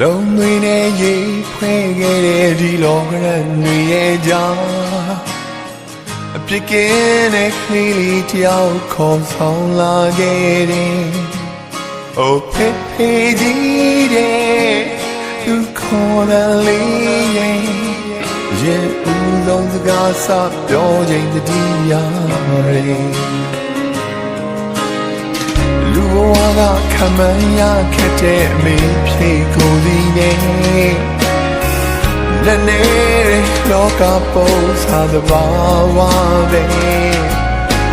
လုံးသွင်းနဲ့ရေဖွဲ့ခဲ့တဲ့ဒီလောကရန်တွေရဲ့ကြားအပြစ်ကင်းတဲ့ကလေးလေးတယောက်ခေါ်ဆောင်လာခဲ့တယ် Oh pepe di de tu corner li ye ye u long the ga sa pyo jing the di ya re လူဘဝကခံမရခက်တဲ့အမေဖြေကိုဒီနေလက်နဲ့လောကပုံစားသဘာဝပဲ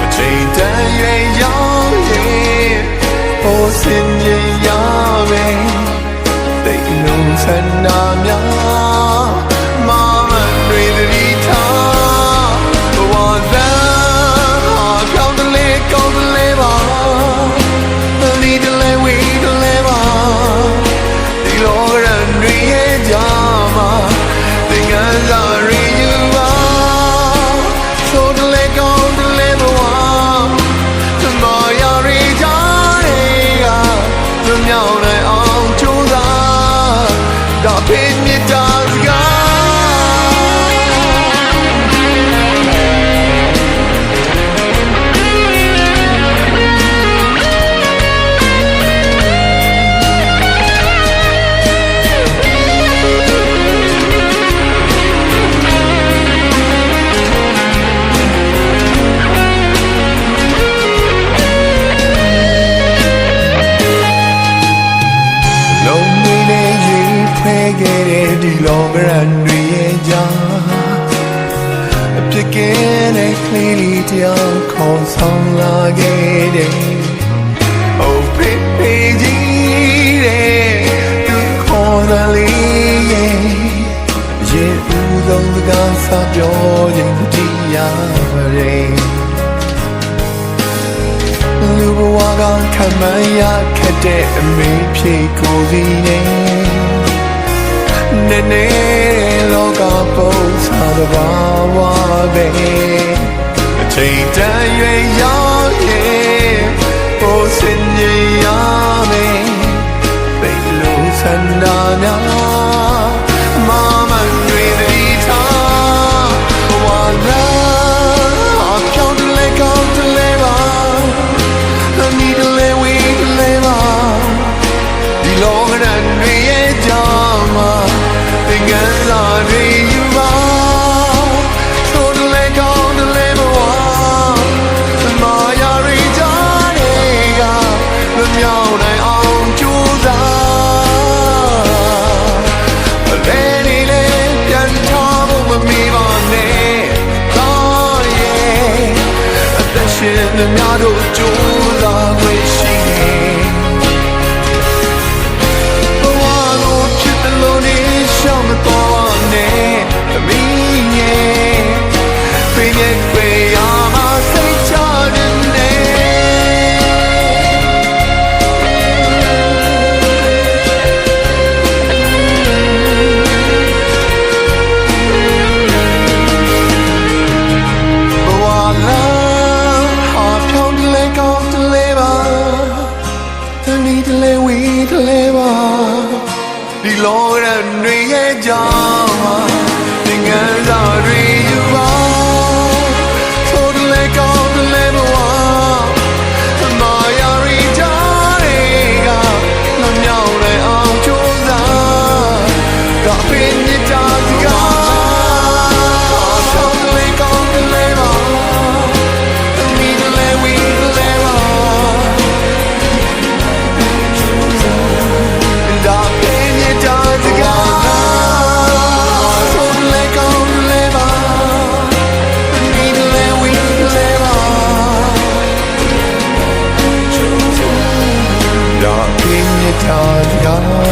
အချိန်တန်ရွယ်ရောက်ရင်ဟိုစင်ရင်ရမယ်တိတ်လုံးဆန္ဒများမ ရေဖွဲ့ခဲ့တဲ့ဒီလောကရန်တွေရဲ့ကြားအပြစ်ကင်းတဲ့ကလေးလေးတယောက်ခေါ်ဆောင်လာခဲ့တယ် Oh baby ကြီးတဲ့သူခေါ်တယ်လေးရဲ့ရေဦးဆုံးစကားစပြောရင်ဒီရပါတယ်လူဘဝကခံမရခက်တဲ့အမေဖြေကိုစီနေ နေနေလောကပုံစားတဘာဝပဲအချိန်တန်ရွယ်ရောက် ရှင်သမျှတို့ကြိုးစားခွင့် ထွေးပါဒီလောကရံတွေရဲ့ကြောင့်သင်္ကန်းစာ 飘摇